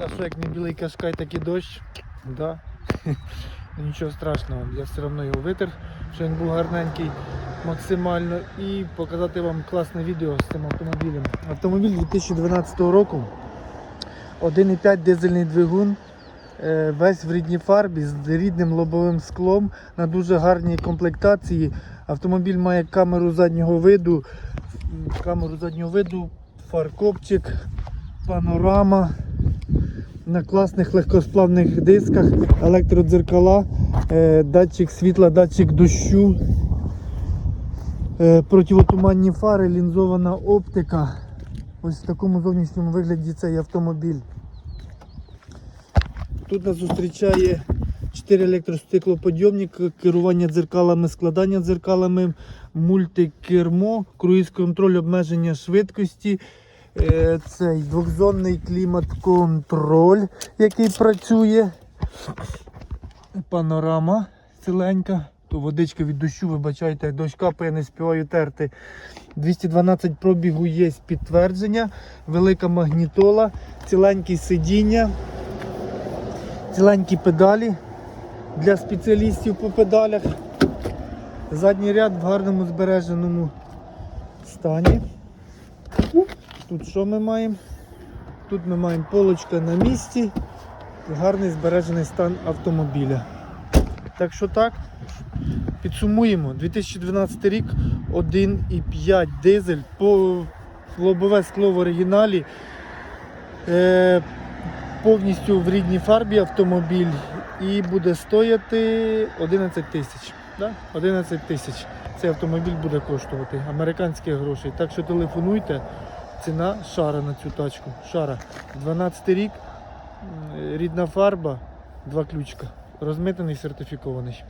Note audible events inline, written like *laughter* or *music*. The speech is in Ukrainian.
А як не білий кашкай, так і дощ? Да. *laughs* Нічого страшного, я все одно його витер, що він був гарненький максимально. І показати вам класне відео з цим автомобілем. Автомобіль 2012 року. 1,5 дизельний двигун. е, Весь в рідній фарбі з рідним лобовим склом на дуже гарній комплектації. Автомобіль має камеру заднього виду, камеру заднього виду, фаркопчик, панорама на класних легкосплавних дисках, електродзеркала, е, датчик світла, датчик дощу, е, противотуманні фари, лінзована оптика. Ось в такому зовнішньому вигляді цей автомобіль. Тут нас зустрічає 4 електростеклоподйомники, керування дзеркалами, складання дзеркалами, мультикермо, круїз-контроль, обмеження швидкості. Е, Цей двохзонний клімат-контроль, який працює. Панорама ціленька. То водичка від дощу, вибачайте, дощ капає, не співаю терти. 212 пробігу є підтвердження, велика магнітола, ціленькі сидіння, ціленькі педалі для спеціалістів по педалях. Задній ряд в гарному збереженому стані. Тут що ми маємо? Тут ми маємо полочка на місці, гарний збережений стан автомобіля. Так що так, підсумуємо. 2012 рік 1,5 дизель, по лобове скло в оригіналі. Е, повністю в рідній фарбі автомобіль і буде стояти 11 тисяч. Да? 11 тисяч цей автомобіль буде коштувати американських грошей. Так що телефонуйте. Ціна шара на цю тачку. Шара. 12 рік, рідна фарба, два ключка. Розмитаний, сертифікований.